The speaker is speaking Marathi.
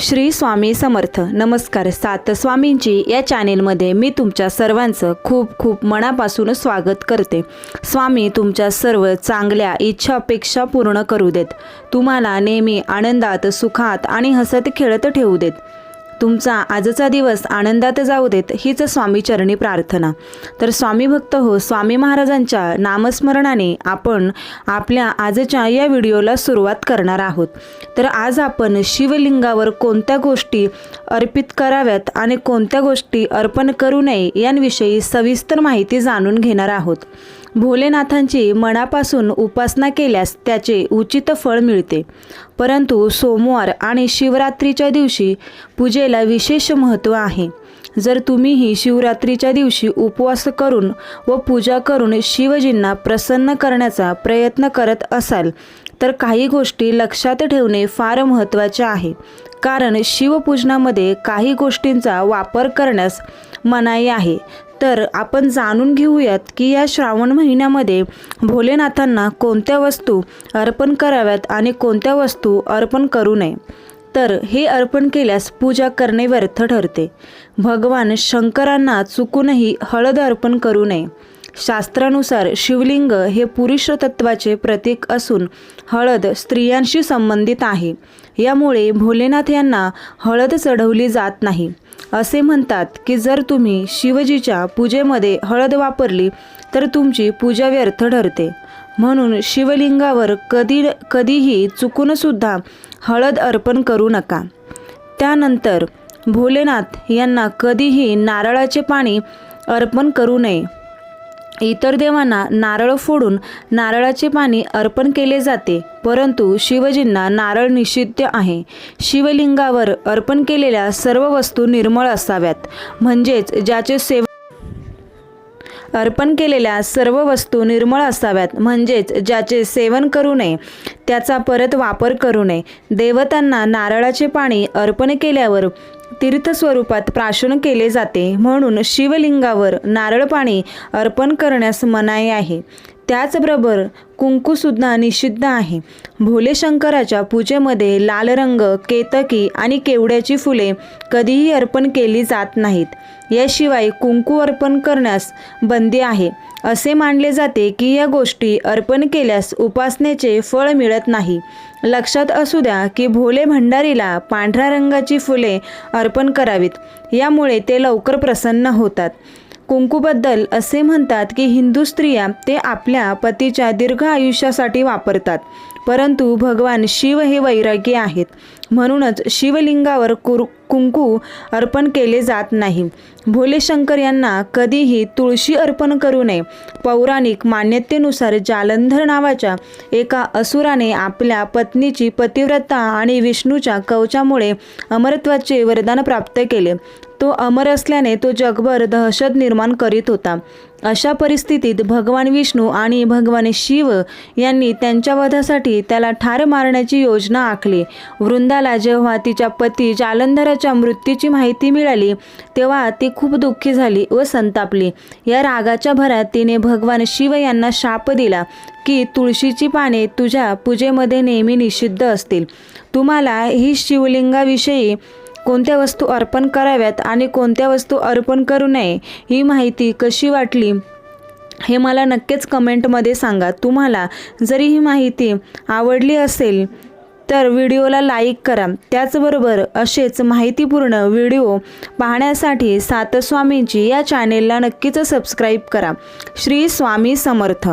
श्री स्वामी समर्थ. नमस्कार सात स्वामींची या चॅनेलमध्ये मी तुमच्या सर्वांचं खूप खूप मनापासून स्वागत करते. स्वामी तुमच्या सर्व चांगल्या इच्छा अपेक्षा पूर्ण करू देत. तुम्हाला नेहमी आनंदात सुखात आणि हसत खेळत ठेवू देत. तुमचा आजचा दिवस आनंदात जाऊ देत हीच स्वामीचरणी प्रार्थना. तर स्वामी भक्त हो स्वामी महाराजांच्या नामस्मरणाने आपण आपल्या आजच्या या व्हिडिओला सुरुवात करणार आहोत. तर आज आपण शिवलिंगावर कोणत्या गोष्टी अर्पित कराव्यात आणि कोणत्या गोष्टी अर्पण करू नये यांविषयी सविस्तर माहिती जाणून घेणार आहोत. भोलेनाथांची मनापासून उपासना केल्यास त्याचे उचित फळ मिळते. परंतु सोमवार आणि शिवरात्रीच्या दिवशी पूजेला विशेष महत्त्व आहे. जर तुम्हीही शिवरात्रीच्या दिवशी उपवास करून व पूजा करून शिवजींना प्रसन्न करण्याचा प्रयत्न करत असाल तर काही गोष्टी लक्षात ठेवणे फार महत्त्वाचे आहे. कारण शिवपूजनामध्ये काही गोष्टींचा वापर करण्यास मनाई आहे. तर आपण जाणून घेऊयात की या श्रावण महिन्यामध्ये भोलेनाथांना कोणत्या वस्तू अर्पण कराव्यात आणि कोणत्या वस्तू अर्पण करू नये? तर हे अर्पण केल्यास पूजा करणे व्यर्थ ठरते. भगवान शंकरांना चुकूनही हळद अर्पण करू नये. शास्त्रानुसार शिवलिंग हे पुरुष तत्वाचे प्रतीक असून हळद स्त्रियांशी संबंधित आहे. यामुळे भोलेनाथ यांना हळद चढवली जात नाही. असे म्हणतात की जर तुम्ही शिवजीच्या पूजेमध्ये हळद वापरली तर तुमची पूजा व्यर्थ ठरते. म्हणून शिवलिंगावर कधी कधीही चुकूनसुद्धा हळद अर्पण करू नका. त्यानंतर भोलेनाथ यांना कधीही नारळाचे पाणी अर्पण करू नये. इतर देवांना नारळ फोडून नारळाचे पाणी अर्पण केले जाते परंतु शिवजींना नारळ निषिद्ध आहे. शिवलिंगावर अर्पण केलेल्या सर्व वस्तू निर्मळ असाव्यात म्हणजेच ज्याचे सेव अर्पण केलेल्या सर्व वस्तू निर्मळ असाव्यात म्हणजेच ज्याचे सेवन करू नये त्याचा परत वापर करू नये. देवतांना नारळाचे पाणी अर्पण केल्यावर तीर्थस्वरूपात प्राशन केले जाते म्हणून शिवलिंगावर नारळ पाणी अर्पण करण्यास मनाई आहे. त्याचबरोबर कुंकूसुद्धा निषिद्ध आहे. भोले शंकराच्या पूजेमध्ये लाल रंग केतकी आणि केवड्याची फुले कधीही अर्पण केली जात नाहीत. याशिवाय कुंकू अर्पण करण्यास बंदी आहे. असे मानले जाते की या गोष्टी अर्पण केल्यास उपासनेचे फळ मिळत नाही. लक्षात असू द्या की भोले भंडारीला पांढऱ्या रंगाची फुले अर्पण करावीत. यामुळे ते लवकर प्रसन्न होतात. कुंकूबद्दल असे म्हणतात की हिंदू स्त्रिया ते आपल्या पतीच्या दीर्घ आयुष्यासाठी वापरतात. परंतु भगवान शिव हे वैरागी आहेत. म्हणूनच शिवलिंगावर कुर कुंकू अर्पण केले जात नाही. भोलेशंकर यांना कधीही तुळशी अर्पण करू नये. पौराणिक मान्यतेनुसार जालंधर नावाच्या एका असुराने आपल्या पत्नीची पतिव्रता आणि विष्णूच्या कवचामुळे अमरत्वाचे वरदान प्राप्त केले. तो अमर असल्याने तो जगभर दहशत निर्माण करीत होता. अशा परिस्थितीत भगवान विष्णू आणि भगवान शिव यांनी त्यांच्या वधासाठी त्याला ठार मारण्याची योजना आखली. वृंदाला जेव्हा तिच्या पती जालंधराच्या मृत्यूची माहिती मिळाली तेव्हा ती खूप दुःखी झाली व संतापली. या रागाच्या भरात तिने भगवान शिव यांना शाप दिला की तुळशीची पाने तुझ्या पूजेमध्ये नेहमी निषिद्ध असतील. तुम्हाला ही शिवलिंगाविषयी कोणत्या वस्तू अर्पण कराव्यात आणि कोणत्या वस्तू अर्पण करू नये ही माहिती कशी वाटली? हे मला नक्कीच कमेंटमध्ये सांगा. तुम्हाला जरी ही माहिती आवडली असेल तर व्हिडिओला लाईक करा. त्याचबरोबर असेच माहितीपूर्ण व्हिडिओ पाहण्यासाठी सातस्वामींची या चॅनेलला नक्कीच सबस्क्राईब करा. श्री स्वामी समर्थ.